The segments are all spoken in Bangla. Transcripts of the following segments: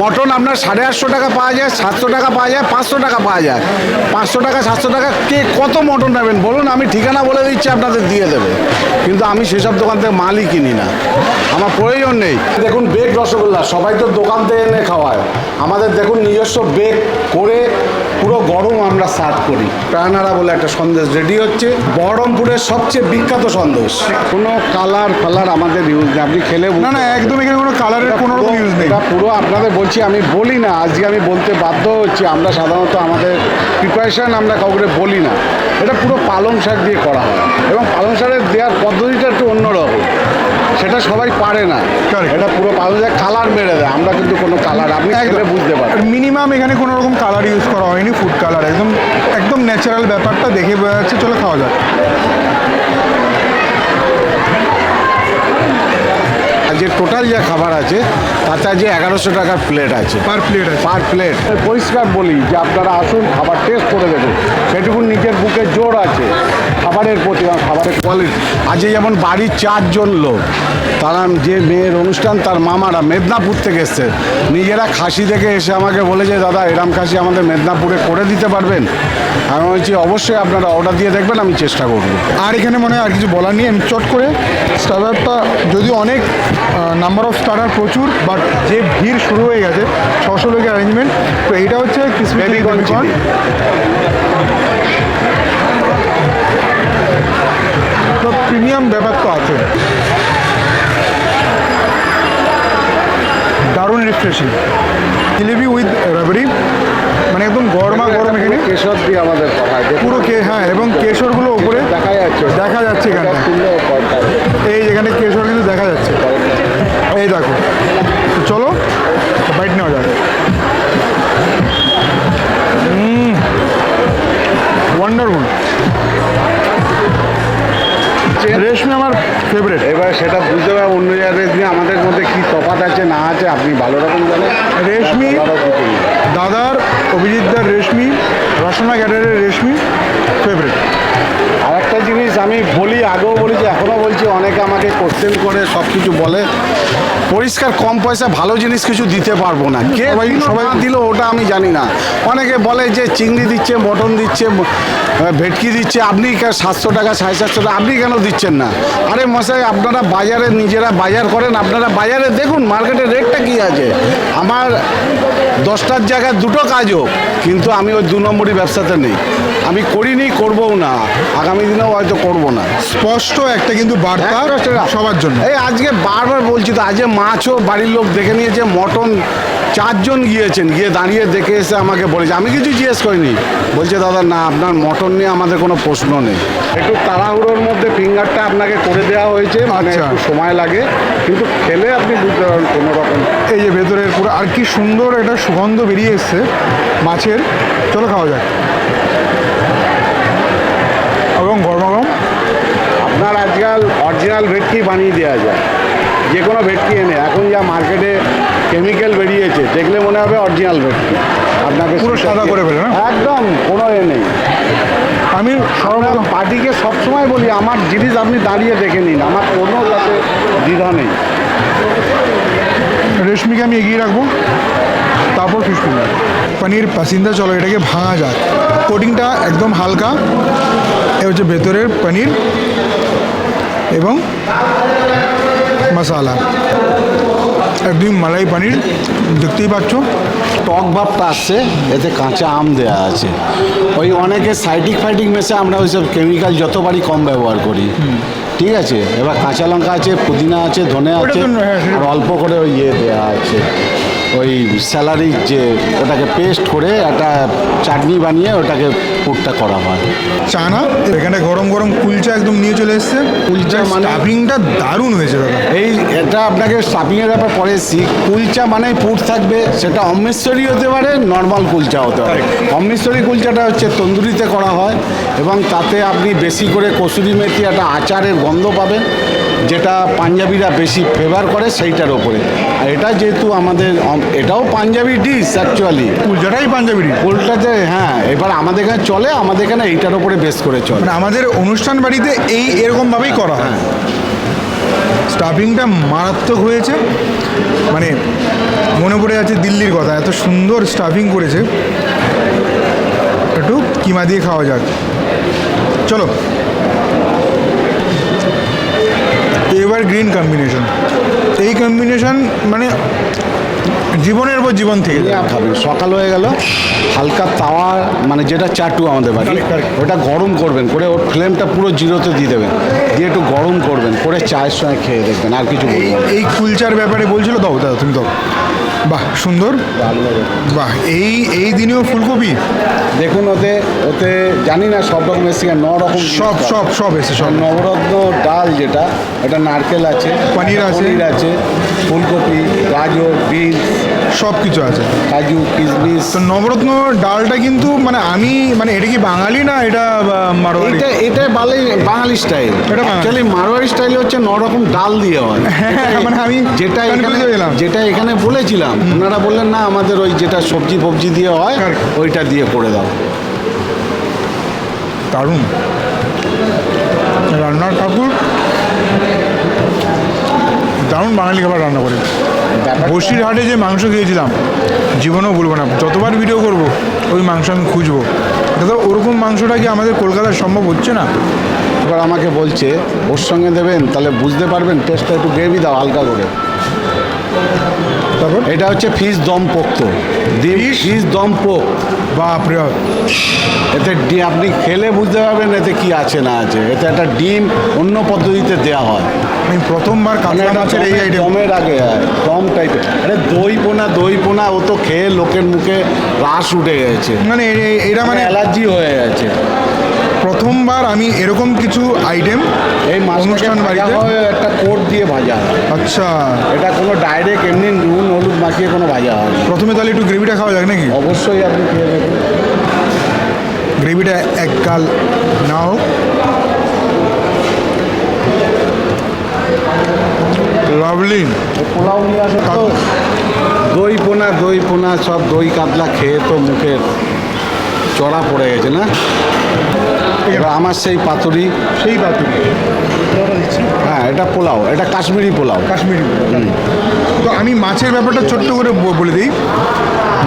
মটন আপনার সাড়ে আটশো টাকা পাওয়া যায়, সাতশো টাকা পাওয়া যায়, পাঁচশো টাকা পাওয়া যায়। পাঁচশো টাকা, সাতশো টাকা, কে কত মটন নেবেন? বলুন, আমি ঠিকানা বলে দিচ্ছি, আপনাদের দিয়ে দেবে। কিন্তু আমি সেসব দোকান থেকে মালই কিনি না। আমার প্রয়োজন নেই। দেখুন, বেগ রসগোল্লা, সবাই তো দোকান থেকে এনে খাওয়ায়। আমাদের দেখুন নিজস্ব বেগ করে পুরো গরম আমরা সার্ভ করি। প্রাণারা বলে একটা সন্দেশ রেডি হচ্ছে। বহরমপুরের সবচেয়ে বিখ্যাত সন্দেশ। কোনো কালার ফালার আমাদের ইউজ নেই। আপনি খেলে না না একদম এখানে কোনো কালারের কোনো রকম ইউজ নেই। পুরো আপনাদের বলছি আমি বলি না। আজকে আমি বলতে বাধ্য হচ্ছি। আমরা সাধারণত আমাদের প্রিপারেশন আমরা কাউকে বলি না। এটা পুরো পালং শাক দিয়ে করা হয়। এবং পালং শাকের দেওয়ার পদ্ধতিটা একটু সেটা সবাই পারে না। এটা পুরো পালং শাক কালার মেরে দেয়। আমরা কিন্তু কোনো কালার আপনি খেলে বুঝতে পারেন মিনিমাম এখানে কোনো রকম কালার ইউজ করা হয়নি ফুড কালার একদম একদম ন্যাচারাল ব্যাপারটা দেখে বোঝা যাচ্ছে চলে খাওয়া যাক। আর যে টোটাল যে খাবার আছে তাতে যে এগারোশো টাকার প্লেট আছে। পার প্লেট আছে। পার প্লেট পরিষ্কার বলি যে আপনারা আসুন খাবার টেস্ট করে দেখুন। সেটুকুন নিজের বুকে জোর আছে। খাবারের কোয়ালিটি আজকে যেমন বাড়ির চারজন লোক। তারা যে মেয়ের অনুষ্ঠান তার মামারা মেদিনীপুর থেকে এসছে। নিজেরা খাসি থেকে এসে আমাকে বলেছে দাদা এরাম খাসি আমাদের মেদিনীপুরে করে দিতে পারবেন? আমি বলছি অবশ্যই আপনারা অর্ডার দিয়ে দেখবেন আমি চেষ্টা করব। আর এখানে মনে হয় আর কিছু বলার নেই আমি চট করে স্টার্টারটা যদিও অনেক নাম্বার অফ স্টার্টার প্রচুর বাট যে ভিড় শুরু হয়ে গেছে ছশো লোকের অ্যারেঞ্জমেন্ট তো এইটা হচ্ছে ক্রিসপি প্রিমিয়াম ব্যাপার তো আছে। দারুণ রিফ্রেশিং জিলিপি উইথ রাবড়ি মানে একদম গরমা গরম এখানে। কেশর দিয়ে আমাদের। পুরো কে হ্যাঁ এবং কেশরগুলো উপরে দেখা যাচ্ছে। দেখা যাচ্ছে এখানে এই যেখানে কেশর কিন্তু দেখা যাচ্ছে। এই দেখো। চলো বাইট নেওয়া যাক। ওয়ান্ডারফুল রেশমি আমার ফেভারিট এবার সেটা বুঝতে পারবে অন্য জায়গায় দিয়ে আমাদের মধ্যে কি তফাৎ আছে না আছে আপনি ভালো রকম জানেন। রেশমি। দাদার অভিজিৎদার রেশমি রসনা ক্যাডারের রেশমি ফেভারিট আর একটা জিনিস আমি বলি আগেও বলেছি এখনও বলছি অনেকে আমাকে কোশ্চেন করে সব কিছু বলে। পরিষ্কার কম পয়সা ভালো জিনিস কিছু দিতে পারব না। কে সবাই- দিল ওটা আমি জানি না। অনেকে বলে যে চিংড়ি দিচ্ছে মটন দিচ্ছে ভেটকি দিচ্ছে আপনি সাতশো টাকা সাড়ে সাতশো টাকা আপনি কেন দিচ্ছেন না? আরে মশাই আপনারা বাজারে নিজেরা বাজার করেন আপনারা বাজারে দেখুন মার্কেটের রেটটা কি আছে। আমার দশটার জায়গায় দুটো কাজ হোক কিন্তু আমি ওই দু নম্বরই ব্যবসাতে নেই। আমি করিনি করবও না। আগামী দিনেও হয়তো করব না। স্পষ্ট একটা কিন্তু বার্তা সেটা। সবার জন্য। এই আজকে বারবার বলছি তো আজকে মাছও বাড়ির লোক দেখে নিয়েছে মটন চারজন গিয়েছেন গিয়ে দাঁড়িয়ে দেখে এসে আমাকে বলেছে। আমি কিছু জিজ্ঞেস করিনি। বলছে দাদা না আপনার মটন নিয়ে আমাদের কোনো প্রশ্ন নেই। একটু তাড়াহুড়োর মধ্যে ফিঙ্গারটা আপনাকে করে দেওয়া হয়েছে মানে আচ্ছা। একটু সময় লাগে কিন্তু খেলে আপনি বুঝতে পারবেন কোনো রকম। এই যে ভেতরের পুরো আর কি সুন্দর একটা সুগন্ধ বেরিয়ে এসছে মাছের। চলো খাওয়া যাক এবং গরম গরম আপনার আজকাল অরিজিনাল ভেটকি বানিয়ে দেওয়া যায় যে কোনো ভেটকি এনে এখন যা মার্কেটে কেমিক্যাল বেরিয়েছে দেখলে মনে হবে অরিজিনাল ভেটকি আপনাকে পুরো সাদা করে ফেলে? একদম কোনো এ নেই। আমি সর্বপ্রথম পার্টিকে সবসময় বলি আমার জিনিস আপনি দাঁড়িয়ে দেখে নিন আমার কোনো যাতে দ্বিধা নেই। রেশমিকে আমি এগিয়ে রাখব তারপর ফিশ ফিঙ্গার পনির পাসিন্দা চলো এটাকে ভাঙা যাক। কোটিংটা একদম হালকা এ হচ্ছে ভেতরের পনির এবং মশালা। একদম মালাই পানির দেখতেই পাচ্ছ। টক ভাবটা আসছে এতে কাঁচা আম দেওয়া আছে। ওই অনেকে সাইটিক ফাইটিক মেশে আমরা ওইসব কেমিক্যাল যতবারই কম ব্যবহার করি। ঠিক আছে? এবার কাঁচা লঙ্কা আছে পুদিনা আছে ধনে আছে আর অল্প করে ওই ইয়ে দেওয়া আছে। ওই স্যালারির যে ওটাকে পেস্ট করে একটা চাটনি বানিয়ে ওটাকে পুরটা করা হয়। চানা এখানে গরম গরম কুলচা একদম নিয়ে চলে এসছে। কুলচা মানে- স্টাফিংটা দারুণ হয়েছে দাদা। এই এটা আপনাকে স্টাফিংয়ের ব্যাপার পরে এসছি। কুলচা মানে পুর থাকবে সেটা অমৃতসরি হতে পারে নর্মাল কুলচা হতে পারে। অমৃতসরি কুলচাটা হচ্ছে তন্দুরিতে করা হয় এবং তাতে আপনি বেশি করে কসুরি মেথি একটা আচারের গন্ধ পাবেন। যেটা পাঞ্জাবিরা বেশি ফেভার করে সেইটার ওপরে। আর এটা যেহেতু আমাদের এটাও পাঞ্জাবি ডিশ অ্যাকচুয়ালি কুলচাটাই পাঞ্জাবি ডিশ। কুলটাতে হ্যাঁ এবার আমাদের এখানে চলে আমাদের এখানে এইটার ওপরে বেস করে চলে। মানে আমাদের অনুষ্ঠান বাড়িতে এই এরকমভাবেই করা হয়। হ্যাঁ। স্টাফিংটা মারাত্মক হয়েছে। মানে মনে পড়ে যাচ্ছে দিল্লির কথা এত সুন্দর স্টাফিং করেছে। একটু কিমা দিয়ে খাওয়া যাক। চলো। এবার গ্রিন কম্বিনেশন এই কম্বিনেশন মানে জীবনের পর জীবন থেকে খাবে খাবেন সকাল হয়ে গেল হালকা তাওয়া মানে যেটা চাটু আমাদের বাড়ি. ওটা গরম করবেন করে ওর ফ্লেমটা পুরো জিরোতে দিয়ে দেবেন। দিয়ে একটু গরম করবেন করে চায়ের সঙ্গে খেয়ে দেখবেন আর কিছু এই কুলচার ব্যাপারে বলছিল দাও দাদা তুমি দাও। বাহ সুন্দর। বাহ এই এই দিনেও ফুলকপি দেখুন ওতে ওতে জানি না সব রকম এসে ন রকম সব সব সব এসে সব নবরত্ন ডাল যেটা এটা নারকেল আছে পনির আছে। পনির আছে ফুলকপি গাজর বিনস সব কিছু আছে। কাজু কিশমিশ তো নবরত্ন ডালটা কিন্তু মানে আমি মানে এটা কি বাঙালি না এটা মারোয়ারি? এটা এটা বাঙালি বাঙালি স্টাইল এটা বাঙালি। অ্যাকচুয়ালি মারোয়ারি স্টাইল হচ্ছে ন রকম ডাল দিয়ে হয়। হ্যাঁ, যেটা- মানে আমি যেটা এখানে যেটা এখানে বলেছিলাম। ওনারা বললেন না আমাদের ওই যেটা সবজি ফবজি দিয়ে হয় ওইটা দিয়ে করে দাও। দারুণ। রান্নার ঠাকুর। দারুণ বাঙালি খাবার রান্না করে। বসির বসিরহাটে যে মাংস খেয়েছিলাম জীবনেও বলব না। যতবার ভিডিও করব ওই মাংস আমি খুঁজবো। দাদা ওরকম মাংসটা কি আমাদের কলকাতায় সম্ভব হচ্ছে না? এবার আমাকে বলছে ওর সঙ্গে দেবেন তাহলে বুঝতে পারবেন টেস্টটা একটু গ্রেভি দাও হালকা করে। তারপর? এটা হচ্ছে ফিস দম পোক্ত? ফিস? দম পোক। বাপরে বাপ। এতে আপনি খেলে বুঝতে পারবেন এতে কি আছে না আছে। এতে একটা ডিম অন্য পদ্ধতিতে দেওয়া হয়। আমি প্রথমবার মানে এটা মাছের এই আইটেম দমের আগে হয় দম টাইপের আরে দই পোনা দই পোনা ও তো খেয়ে লোকের মুখে রাস উঠে গেছে। মানে এটা মানে মানে অ্যালার্জি হয়ে গেছে। প্রথমবার আমি এরকম কিছু আইটেম এই অনুষ্ঠান ভাজা বাড়িতে একটা কোট দিয়ে ভাজা আচ্ছা। এটা কোনো ডাইরেক্ট এমনি নুন হলুদ মাখিয়ে কোনো ভাজা হয় প্রথমে তাহলে একটু গ্রেভিটা খাওয়া যাক নাকি? অবশ্যই আপনি খেয়ে দেখুন। গ্রেভিটা এক গাল না হোক লাভলি ও পোলাও নিয়ে আসে তো। দই পোনা দই পোনা সব দই কাতলা খেয়ে তো মুখের চড়া পড়ে গেছে না? এবার আমার সেই পাতুরি সেই বাতুরি হ্যাঁ এটা পোলাও। এটা কাশ্মীরি পোলাও। কাশ্মীরি তো আমি মাছের ব্যাপারটা ছোট্ট করে বলে দিই।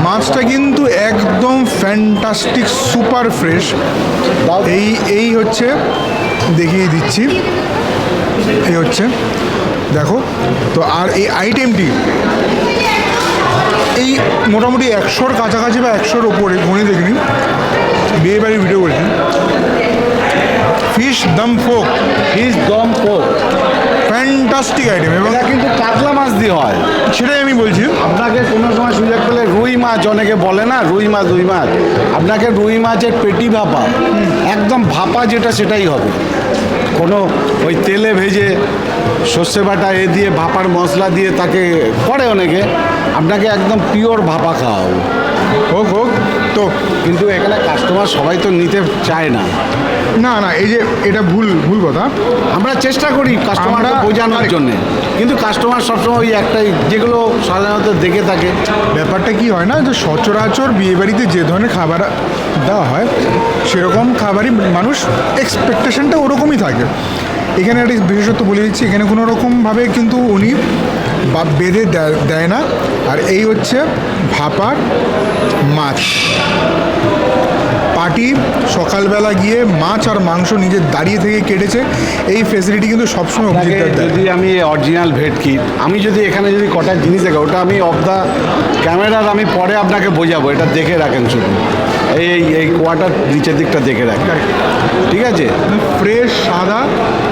মাছটা কিন্তু একদম ফ্যান্টাস্টিক সুপার ফ্রেশ এই এই হচ্ছে দেখিয়ে দিচ্ছি। এই হচ্ছে দেখো। তো আর এই আইটেমটি এই মোটামুটি একশোর কাছাকাছি বা একশোর ওপরে গুনে দেখিনি। বিয়ে বাড়ির ভিডিও করেছি ফিশ দম ফোক ফিশ দম পোক ফ্যান্টাস্টিক আইটেম এবং কিন্তু কাতলা মাছ দিয়ে হয়। সেটাই আমি বলছি। আপনাকে কোনো সময় সুযোগ পেলে রুই মাছ অনেকে বলে না রুই মাছ রুই মাছ। আপনাকে রুই মাছের পেটি ভাপা একদম ভাপা যেটা সেটাই হবে। কোনো ওই তেলে ভেজে সর্ষে বাটা এ দিয়ে ভাপার মশলা দিয়ে তাকে করে অনেকে আপনাকে একদম পিওর ভাপা খাওয়াবো। হোক হোক। তো কিন্তু এখানে কাস্টমার সবাই তো নিতে চায় না। না না এই যে এটা ভুল ভুল কথা। আমরা চেষ্টা করি কাস্টমারকে আমরা- বোঝানোর জন্যে। কিন্তু কাস্টমার সবসময় ওই একটাই যেগুলো সাধারণত দেখে থাকে। ব্যাপারটা কি হয় না যে সচরাচর বিয়েবাড়িতে যে ধরনের খাবার দেওয়া হয় সেরকম খাবারই মানুষ এক্সপেকটেশনটা ওরকমই থাকে। এখানে একটা বিশেষত্ব বলে দিচ্ছি এখানে কোনো রকমভাবে কিন্তু উনি বা বেঁধে দেয়- দেয় না। আর এই হচ্ছে ভাপার মাছ। পার্টি সকালবেলা গিয়ে মাছ আর মাংস নিজের দাঁড়িয়ে থেকে কেটেছে। এই ফেসিলিটি কিন্তু সবসময় যদি আমি অরিজিনাল ভেটকি আমি যদি এখানে যদি কটা জিনিস দেখো ওটা আমি অফ দ্য ক্যামেরার আমি পরে আপনাকে বোঝাবো এটা দেখে রাখেন শুধু। এই এই কোয়াটার নিচের দিকটা দেখে রাখেন ঠিক আছে? ফ্রেশ সাদা?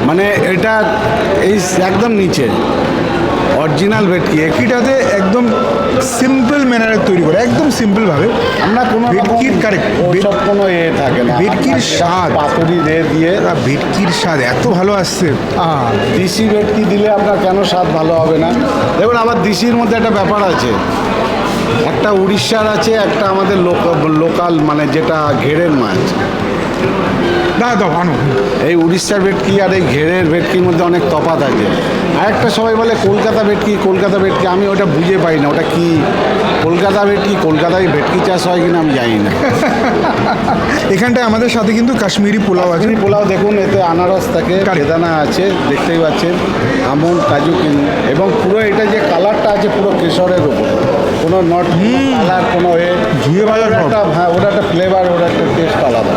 মানে এটা এই একদম নিচে। অরিজিনাল ভেটকি। একইটাতে একদম সিম্পল ম্যানারে তৈরি করে একদম সিম্পলভাবে আমরা কোনো ভেটকির ভেট- কোনো এ থাকে না। ভেটকির স্বাদ। পাতুরি রে দিয়ে আর ভেটকির স্বাদ এত ভালো আসছে। দিশি ভেটকি দিলে আপনার কেন স্বাদ ভালো হবে না? দেখুন আবার দিশির মধ্যে একটা ব্যাপার আছে। একটা উড়িষ্যার আছে একটা আমাদের লোকাল মানে যেটা ঘেরের মাছ। দাও আনো এই উড়িষ্যার ভেটকি আর এই ঘেরের ভেটকির মধ্যে অনেক তফাৎ আছে। আরেকটা সবাই বলে কলকাতা ভেটকি কলকাতা ভেটকি আমি ওটা বুঝে পাই না ওটা কি কলকাতা ভেটকি কলকাতায় ভেটকি চাষ হয় কিনা আমি জানি না। এখানটায় আমাদের সাথে কিন্তু কাশ্মীরি পোলাও আছে। পোলাও দেখুন এতে আনারস থাকে বেদানা আছে দেখতেই পাচ্ছেন আমন কাজু কিন এবং পুরো এটা যে কালারটা আছে পুরো কেশরের উপর। কোনো নট কালার কোনো এ ঘিয়ে ভাজার একটা হ্যাঁ ওটা একটা ফ্লেভার ওটা একটা টেস্ট আলাদা।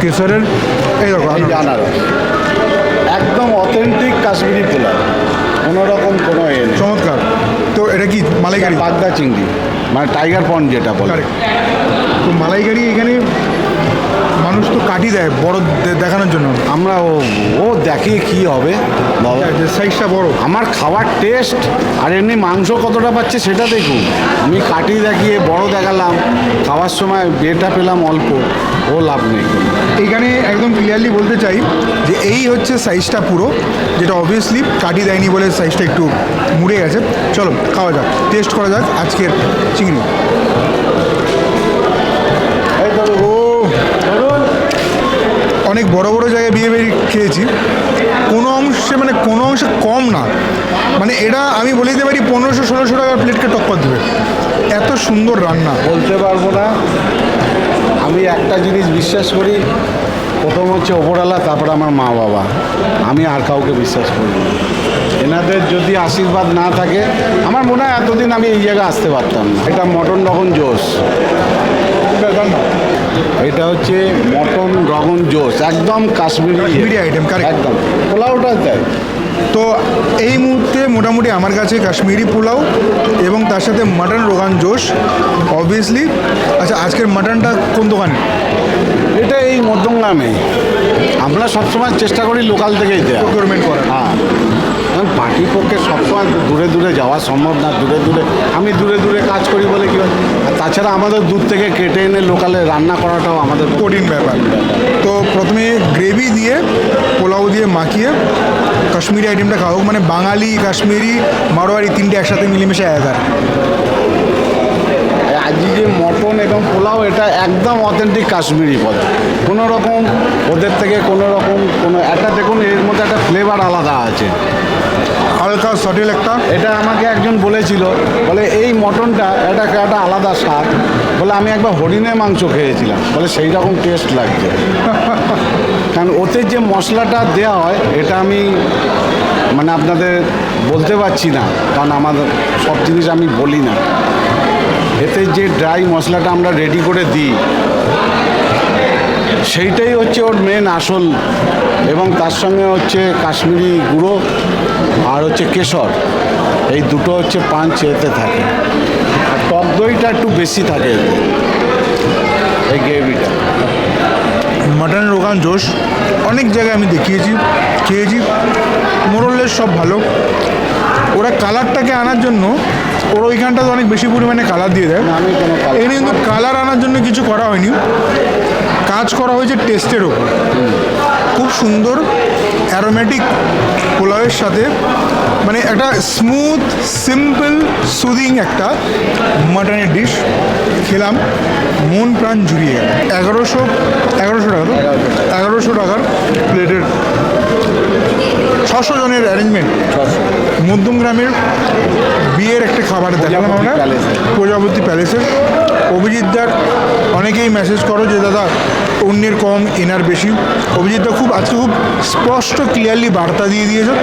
কেশরের? এই রকম আনারস। একদম অথেন্টিক কাশ্মীরি পোলাও। কোনো রকম কোনো এ চমৎকার। তো এটা কি মালাইকারি? বাগদা চিংড়ি মানে টাইগার পন্ড যেটা বলে. তো মালাইকারি এখানে মানুষ তো কাটি দেয় বড় দেখানোর জন্য। আমরা ও ও দেখে কি হবে? সাইজটা বড়। আমার খাওয়ার টেস্ট আর এমনি মাংস কতটা পাচ্ছে সেটা দেখুন। আমি কাটি দেখিয়ে বড় দেখালাম খাওয়ার সময় বেটা পেলাম অল্প ও লাভ নেই। এইখানে একদম ক্লিয়ারলি বলতে চাই যে এই হচ্ছে সাইজটা পুরো যেটা অবভিয়াসলি কাটি দেয়নি বলে সাইজটা একটু মুড়ে গেছে। চলো খাওয়া যাক টেস্ট করা যাক আজকের চিংড়ি। এই ও অনেক বড় বড় জায়গায় বিয়ে বাড়ি খেয়েছি। কোনো অংশে মানে কোনো অংশে কম না। মানে এটা আমি বলে দিতে পারি পনেরোশো ষোলোশো টাকার প্লেটকে টক্কর দেবে। এত সুন্দর রান্না। বলতে পারব না। আমি একটা জিনিস বিশ্বাস করি প্রথম হচ্ছে ওপরালা তারপর আমার মা বাবা। আমি আর কাউকে বিশ্বাস করি এনাদের যদি আশীর্বাদ না থাকে আমার মনে হয় এতদিন আমি এই জায়গায় আসতে পারতাম না। এটা মটন রগন জোশ। এটা হচ্ছে মটন রগন জোশ একদম কাশ্মীরি কাশ্মীরি item, correct. একদম। পোলাওটা তাই তো এই মুহূর্তে মোটামুটি আমার কাছে কাশ্মীরি পোলাও এবং তার সাথে মাটন রোগান জোশ অবভিয়াসলি আচ্ছা আজকের মাটনটা কোন দোকানে? এটা এই মধ্যমগ্রামে আমরা সবসময় চেষ্টা করি লোকাল থেকেই দেওয়া। প্রকিউরমেন্ট করা হ্যাঁ। কারণ পার্টির পক্ষে সবসময় দূরে দূরে যাওয়া সম্ভব না, দূরে দূরে। আমি দূরে দূরে কাজ করি বলে কী হয়? তাছাড়া আমাদের দূর থেকে কেটে এনে লোকালে রান্না করাটাও আমাদের কঠিন ব্যাপার। তো প্রথমে গ্রেভি দিয়ে, পোলাও দিয়ে মাখিয়ে, কাশ্মীরি আইটেমটা খাও মানে বাঙালি, কাশ্মীরি, মারোয়ারি তিনটে একসাথে মিলেমিশে একার যে মটন এবং পোলাও এটা একদম অথেন্টিক কাশ্মীরি পদ। কোনো রকম ওদের থেকে কোনো রকম কোনো একটা দেখুন এর মধ্যে একটা ফ্লেভার আলাদা আছে। হালকা সটেল একটা? এটা আমাকে একজন বলেছিল বলে এই মটনটা এটা একটা আলাদা স্বাদ। বলে আমি একবার হরিণের মাংস খেয়েছিলাম। বলে সেই রকম টেস্ট লাগছে। কারণ ওতে যে মশলাটা দেওয়া হয় এটা আমি মানে আপনাদের বলতে পারছি না। কারণ আমাদের সব জিনিস আমি বলি না। এতে যে ড্রাই মশলাটা আমরা রেডি করে দিই, সেইটাই হচ্ছে ওর মেন আসল এবং তার সঙ্গে হচ্ছে কাশ্মীরি গুঁড়ো আর হচ্ছে কেশর। এই দুটো হচ্ছে পাঞ্চ এতে থাকে। আর টক দইটা একটু বেশি থাকে। এই গ্রেভিটা। মাটন, রোগান, জোশ, অনেক জায়গায় আমি দেখিয়েছি, খেয়েছি। মোরলের সব ভালো। ওরা কালারটাকে আনার জন্য ওরা ওইখানটাতে অনেক বেশি পরিমাণে কালার দিয়ে দেয়। এখানে কিন্তু কালার আনার জন্য কিছু করা হয়নি। কাজ করা হয়েছে টেস্টের ওপর। খুব সুন্দর অ্যারোমেটিক পোলাওয়ের সাথে। মানে একটা স্মুথ সিম্পল সুদিং একটা মাটনের ডিশ খেলাম। মন প্রাণ জুড়িয়ে গেল। এগারোশো এগারোশো টাকা তো? এগারোশো টাকার প্লেটের ছশো জনের অ্যারেঞ্জমেন্ট মধ্যম গ্রামের বিয়ের একটা খাবার দেখালাম আমরা। প্রজাপতি প্যালেসের অভিজিৎদার অনেকেই মেসেজ করো যে দাদা অন্যের কম এনার বেশি। অভিজিৎদা খুব আজকে খুব স্পষ্ট ক্লিয়ারলি বার্তা দিয়ে দিয়েছে।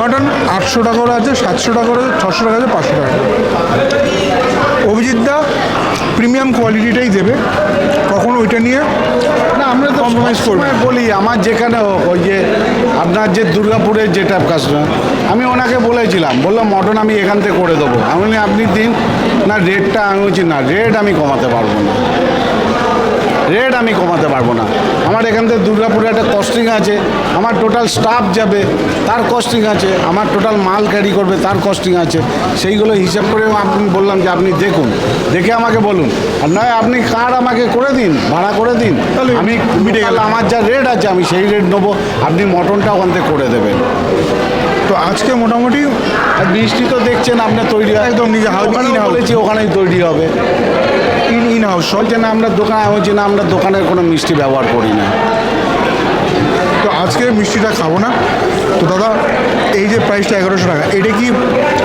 মাটন আটশো টাকা করে আছে সাতশো টাকা করে আছে ছশো টাকা আছে পাঁচশো টাকা অভিজিৎদা প্রিমিয়াম কোয়ালিটিটাই দেবে। কখনো ওইটা নিয়ে compromise করব। বলি আমার যেখানে হোক ওই যে আপনার যে দুর্গাপুরের যেটা কাস্টমার আমি ওনাকে বলেছিলাম বললাম মটন আমি এখান থেকে করে দেবো আমি আপনি দিন না রেটটা আমি বলছি না রেট আমি কমাতে পারব না রেট আমি কমাতে পারব না। আমার এখান থেকে দুর্গাপুরে একটা কস্টিং আছে আমার টোটাল স্টাফ যাবে তার কস্টিং আছে আমার টোটাল মাল ক্যারি করবে তার কস্টিং আছে। সেইগুলো হিসাব করে আপনি বললাম যে আপনি দেখুন দেখে আমাকে বলুন। আর নয় আপনি কার আমাকে করে দিন ভাড়া করে দিন। তাহলে আমি মিটে গেল। আমার যা রেট আছে আমি সেই রেট নেব। আপনি মটনটা ওখান থেকে করে দেবেন। তো আজকে মোটামুটি বৃষ্টি তো দেখছেন আপনার তৈরি হয়। একদম নিজে ওখানেও বলেছি ওখানেই তৈরি হবে। ইন ইন হাউস সব বলছে না আমরা দোকানে আমি বলছি না আমরা দোকানের কোনো মিষ্টি ব্যবহার করি না। তো আজকে মিষ্টিটা খাব না। তো দাদা এই যে প্রাইসটা এগারোশো টাকা এটা কি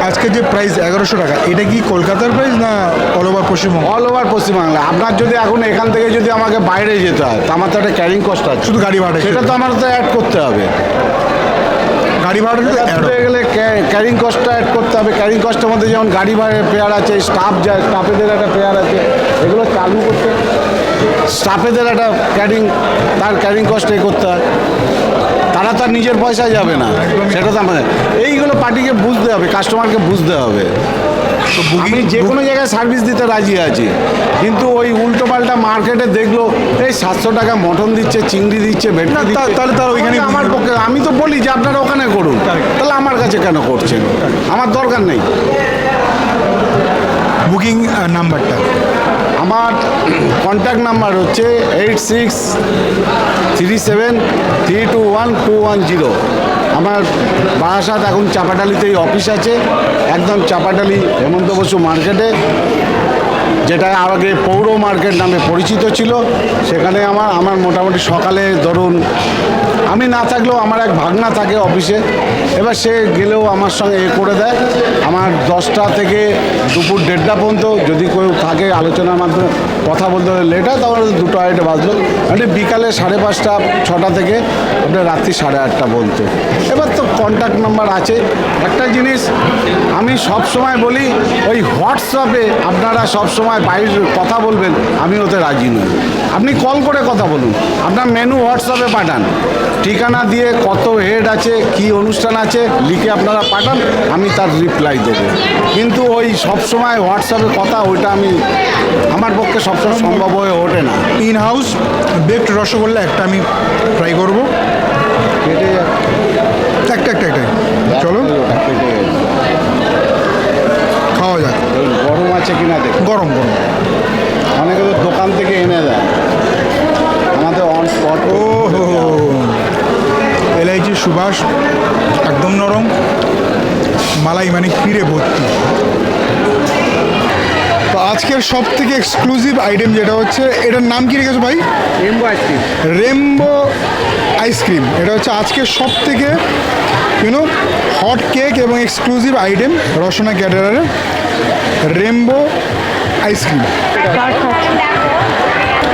আজকে যে প্রাইস এগারোশো টাকা এটা কি কলকাতার প্রাইস না all over Paschimbanga? All over Paschimbangla. আপনার যদি এখন এখান থেকে যদি আমাকে বাইরে যেতে হয় তো আমার তো একটা ক্যারিং কস্ট আছে। শুধু গাড়ি ভাড়া সেটা তো আমার তো অ্যাড করতে হবে। গাড়ি ভাড়া হবে। গেলে ক্যারিং কস্টটা অ্যাড করতে হবে। ক্যারিং কস্টের মধ্যে যেমন গাড়ি ভাড়া পেয়ার আছে স্টাফ যায় স্টাফেদের একটা পেয়ার আছে এগুলো চালু করতে স্টাফেদের একটা ক্যারিং তার ক্যারিং কস্ট এ করতে হয়। তারা তার নিজের পয়সায় যাবে না। সেটা তো আমাদের এইগুলো পার্টিকে বুঝতে হবে কাস্টমারকে বুঝতে হবে। আমি বুকিং যে কোনো জায়গায় সার্ভিস দিতে রাজি আছি। কিন্তু ওই উল্টো পাল্টা মার্কেটে দেখল এই সাতশো টাকা মটন দিচ্ছে চিংড়ি দিচ্ছে ভেটকি না, তা- দিচ্ছে। তাহলে তার ওইখানেই আমার পক্ষে আমি তো বলি যে আপনারা ওখানে করুন। তাহলে আমার কাছে কেন করছেন? আমার দরকার নেই। বুকিং নাম্বারটা। আমার কন্ট্যাক্ট নাম্বার হচ্ছে eight six three seven three two one two one zero আমার বারাসাত এখন চাপাডালিতেই অফিস আছে, একদম চাপাটালি হেমন্ত বসু মার্কেটে যেটা আগে পৌর মার্কেট নামে পরিচিত ছিল। সেখানে আমার আমার মোটামুটি সকালে ধরুন, আমি না থাকলেও আমার এক ভাগনা থাকে অফিসে এবার সে গেলেও আমার সঙ্গে এ করে দেয়। আমার দশটা থেকে দুপুর দেড়টা পর্যন্ত যদি কেউ আলোচনার মাধ্যমে কথা বলতে লেট হয় তাহলে দুটো আড়াইটে বাজলো। মানে বিকালে সাড়ে পাঁচটা, ছটা থেকে আপনার রাত্রি সাড়ে আটটা পর্যন্ত এবার তো কন্ট্যাক্ট নাম্বার আছে। একটা জিনিস, আমি সব সময় বলি, ওই হোয়াটসঅ্যাপে আপনারা সব সময় বাইরে কথা বলবেন, আমি ওতে রাজি নই। আপনি কল করে কথা বলুন। আপনার মেনু হোয়াটসঅ্যাপে পাঠান। ঠিকানা দিয়ে কত হেড আছে কি অনুষ্ঠান আছে লিখে আপনারা পাঠান আমি তার রিপ্লাই দেবো। কিন্তু ওই সব সময় হোয়াটসঅ্যাপে কথা ওইটা আমি আমার পক্ষে সবসময় সম্ভব হয়ে ওঠে না। ইন হাউস বেকড রসগোল্লা একটা আমি ট্রাই করব। কেটে যাচ্ছে। একটা একটা একটা চলো। খাওয়া যাক। গরম আছে কিনা দেখুন গরম গরম। অনেকে তো দোকান থেকে এনে দেয়। আমাদের অন স্পট ও সুবাস একদম নরম। মালাই মানে ক্ষীরে ভর্তি। তো আজকের সব থেকে এক্সক্লুসিভ আইটেম যেটা হচ্ছে এটার নাম কি রেখেছো ভাই? রেমবো আইসক্রিম রেমবো আইসক্রিম এটা হচ্ছে আজকের সব থেকে ইউনো হট কেক এবং এক্সক্লুসিভ আইটেম রসনা ক্যাটারারের রেমবো আইসক্রিম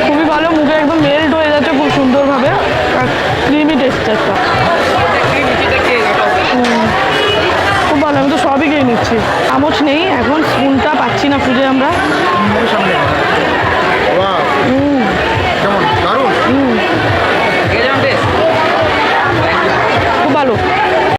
খুবই ভালো মুখে একদম মেল্ট হয়ে যাচ্ছে খুব সুন্দরভাবে। আর ক্রিমি টেক্সচারটা সবই কিনে নিচ্ছি। চামচ নেই এখন স্পুনটা পাচ্ছি না খুঁজে আমরা। খুব ভালো।